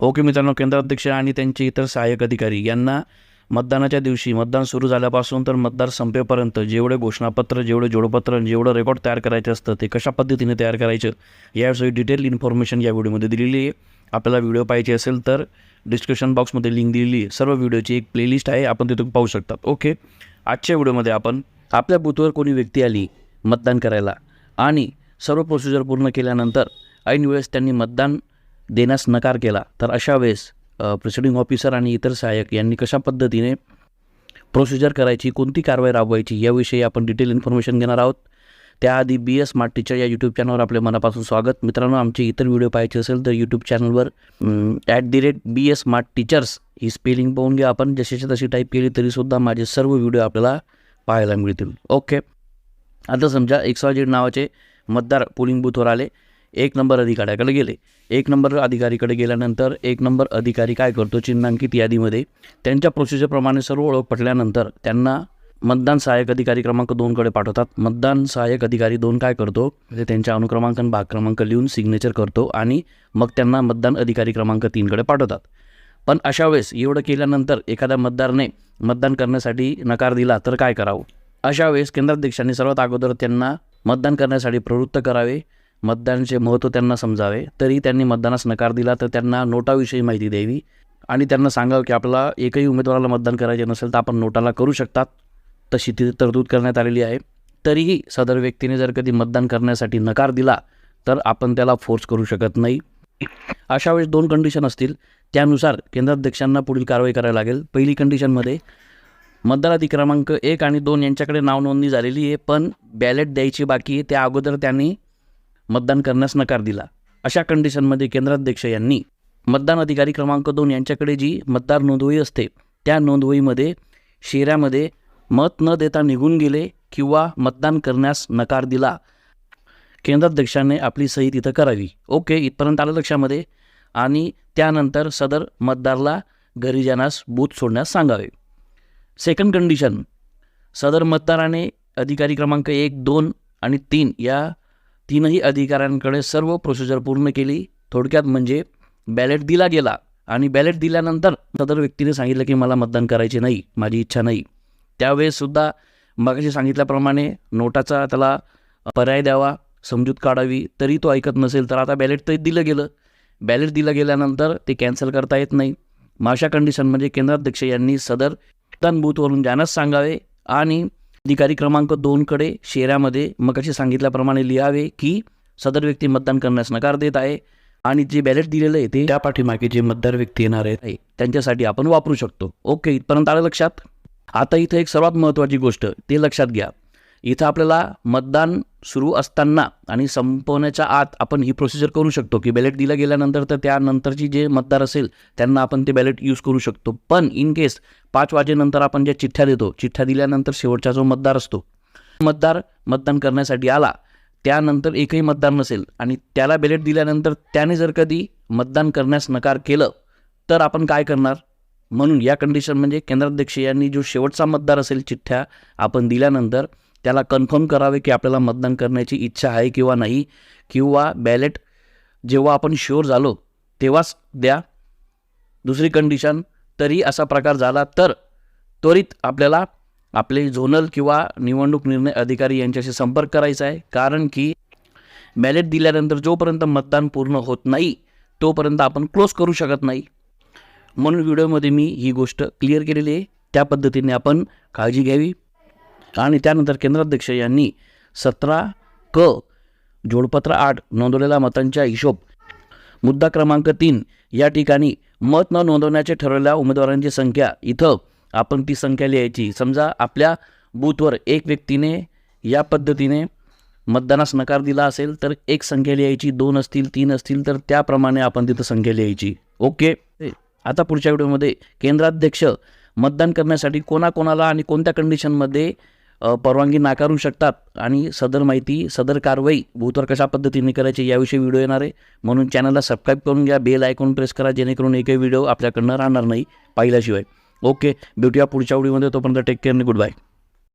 Okay मित्रांनो केंद्राध्यक्ष आणि त्यांचे इतर सहाय्यक अधिकारी यांना मतदानाच्या दिवशी मतदान सुरू झाल्यापासून तर मतदार संपेपर्यंत जेवढे घोषणापत्र जेवढे जोडपत्र जेवढं रेकॉर्ड तयार करायचं असतं ते कशा पद्धतीने तयार करायचं याविषयी डिटेल इन्फॉर्मेशन या व्हिडिओमध्ये दिलेली आहे. आपल्याला व्हिडिओ पाहिजे असेल तर डिस्क्रिप्शन बॉक्समध्ये लिंक दिलेली आहे. सर्व व्हिडिओची एक प्लेलिस्ट आहे आपण तिथून पाहू शकतात. ओके आजच्या व्हिडिओमध्ये आपण आपल्या बूथवर कोणी व्यक्ती आली मतदान करायला आणि सर्व प्रोसिजर पूर्ण केल्यानंतर ऐन वेळेस त्यांनी मतदान देण्यास नकार केला तर अशा वेळेस प्रिसिडिंग ऑफिसर आणि इतर सहाय्यक यांनी कशा पद्धतीने प्रोसिजर करायची कोणती कारवाई राबवायची याविषयी आपण डिटेल इन्फॉर्मेशन घेणार आहोत. त्याआधी बी एस स्मार्ट टीचर या यूट्यूब चॅनलवर आपल्या मनापासून स्वागत. मित्रांनो आमचे इतर व्हिडिओ पाहायचे असेल तर यूट्यूब चॅनलवर at the rate B S smart teachers he spelling पाहून घ्या आपण. जशीच्या तशी टाईप केली तरीसुद्धा माझे सर्व व्हिडिओ आपल्याला पाहायला मिळतील. ओके आता समजा एक्सॉजिड नावाचे मतदार पोलिंग बूथवर आले. एक नंबर अधिकाऱ्याकडे गेले. एक नंबर अधिकारीकडे गेल्यानंतर एक नंबर अधिकारी काय करतो? चिन्हांकित यादीमध्ये त्यांच्या प्रोसिजरप्रमाणे सर्व ओळख पटल्यानंतर त्यांना मतदान सहाय्यक अधिकारी क्रमांक दोनकडे पाठवतात. मतदान सहाय्यक अधिकारी दोन काय करतो? म्हणजे त्यांच्या अनुक्रमांक भाग क्रमांक लिहून सिग्नेचर करतो आणि मग त्यांना मतदान अधिकारी क्रमांक तीनकडे पाठवतात. पण अशा वेळेस एवढं केल्यानंतर एखाद्या मतदारने मतदान करण्यासाठी नकार दिला तर काय करावं? अशा वेळेस केंद्राध्यक्षांनी सर्वात अगोदर त्यांना मतदान करण्यासाठी प्रवृत्त करावे. मतदानाचे महत्त्व त्यांना समजावे तरी त्यांनी मतदानास नकार दिला तर त्यांना नोटाविषयी माहिती द्यावी. आणि त्यांना सांगावं की आपला एकही उमेदवाराला मतदान करायचे नसेल तर आपण नोटाला करू शकतात. तशी ती तरतूद करण्यात आलेली आहे. तरीही सदर व्यक्तीने जर कधी मतदान करण्यासाठी नकार दिला तर आपण त्याला फोर्स करू शकत नाही. अशा वेळेस दोन कंडिशन असतील. त्यानुसार केंद्राध्यक्षांना पुढील कारवाई करायला लागेल. पहिली कंडिशनमध्ये मतदाराधी क्रमांक एक आणि दोन यांच्याकडे नाव नोंदणी झालेली आहे पण बॅलेट द्यायची बाकी आहे. त्या अगोदर त्यांनी मतदान करण्यास नकार दिला. अशा कंडिशनमध्ये केंद्राध्यक्ष यांनी मतदान अधिकारी क्रमांक दोन यांच्याकडे जी मतदार नोंदवही असते त्या नोंदवहीमध्ये शेऱ्यामध्ये मत न देता निघून गेले किंवा मतदान करण्यास नकार दिला. केंद्राध्यक्षाने आपली सही तिथं करावी. ओके इथपर्यंत आलं लक्षामध्ये. आणि त्यानंतर सदर मतदारला घरी जाण्यास बूथ सोडण्यास सांगावे. सेकंड कंडिशन सदर मतदाराने अधिकारी क्रमांक एक दोन आणि तीन या तीनही अधिकाऱ्यांकडे सर्व प्रोसिजर पूर्ण केली. थोडक्यात म्हणजे बॅलेट दिला गेला आणि बॅलेट दिल्यानंतर सदर व्यक्तीने सांगितलं की मला मतदान करायचे नाही माझी इच्छा नाही. त्यावेळेससुद्धा मगाशी सांगितल्याप्रमाणे नोटाचा त्याला पर्याय द्यावा समजूत काढावी तरी तो ऐकत नसेल तर आता बॅलेट तरी दिलं गेलं. बॅलेट दिलं गेल्यानंतर ते कॅन्सल करता येत नाही. मग अशा म्हणजे केंद्राध्यक्ष यांनी सदर मतदान बूथवरून जाण्यास सांगावे आणि अधिकारी क्रमांक दोनकडे शेऱ्यामध्ये मगाशी सांगितल्याप्रमाणे लिहावे की सदर व्यक्ती मतदान करण्यास नकार देत आहे आणि जे बॅलेट दिलेलं आहे ते त्या पाठीमागे जे मतदार व्यक्ती येणार आहे त्यांच्यासाठी आपण वापरू शकतो. ओके इथपर्यंत आलं लक्षात? आता इथं एक सर्वात महत्त्वाची गोष्ट ते लक्षात घ्या. इथं आपल्याला मतदान सुरू असताना आणि संपवण्याच्या आत आपण ही प्रोसिजर करू शकतो. की बॅलेट दिलं गेल्यानंतर तर त्यानंतरची जे मतदार असेल त्यांना आपण ते बॅलेट यूज करू शकतो. पण इन केस पाच वाजेनंतर आपण ज्या चिठ्ठ्या देतो चिठ्ठ्या दिल्यानंतर शेवटचा जो मतदार असतो मतदार मतदान करण्यासाठी आला त्यानंतर एकही मतदार नसेल आणि त्याला बॅलेट दिल्यानंतर त्याने जर कधी मतदान करण्यास नकार केलं तर आपण काय करणार? म्हणून या कंडिशन म्हणजे केंद्राध्यक्ष यांनी जो शेवटचा मतदार असेल चिठ्ठ्या आपण दिल्यानंतर त्याला कन्फर्म करावे की आपल्याला मतदान करण्याची इच्छा आहे किंवा नाही किंवा बॅलेट जेव्हा आपण शुअर झालो तेव्हाच द्या. दुसरी कंडिशन तरी असा प्रकार झाला तर त्वरित आपल्याला आपले झोनल किंवा निवडणूक निर्णय अधिकारी यांच्याशी संपर्क करायचा आहे. कारण की बॅलेट दिल्यानंतर जोपर्यंत मतदान पूर्ण होत नाही तोपर्यंत आपण क्लोज करू शकत नाही. म्हणून व्हिडिओमध्ये मी ही गोष्ट क्लिअर केलेली आहे. त्या पद्धतीने आपण काळजी घ्यावी. आणि त्यानंतर केंद्राध्यक्ष यांनी सतरा क जोडपत्र आठ नोंदवलेला मतांच्या हिशोब मुद्दा क्रमांक तीन या ठिकाणी मत न नोंदवण्याचे ठरवलेल्या उमेदवारांची संख्या इथं आपण ती संख्या लिहायची. समजा आपल्या बूथवर एक व्यक्तीने या पद्धतीने मतदानास नकार दिला असेल तर एक संख्या लिहायची दोन असतील तीन असतील तर त्याप्रमाणे आपण तिथं संख्या लिहायची. ओके? आता पुढच्या व्हिडिओमध्ये केंद्राध्यक्ष मतदान करण्यासाठी कोणाकोणाला आणि कोणत्या कंडिशनमध्ये परवानगी नाकारू शकतात. आणि सदर माहिती सदर कारवाई भूतर कशा पद्धतीने करायची याविषयी व्हिडिओ येणार आहे. म्हणून चॅनलला सबस्क्राईब करून घ्या बेल आयकॉन प्रेस करा जेणेकरून एकही व्हिडिओ आपल्याकडनं राहणार नाही पाहिल्याशिवाय. ओके भेटूया पुढच्या व्हिडिओमध्ये. तोपर्यंत टेक केअर गुड बाय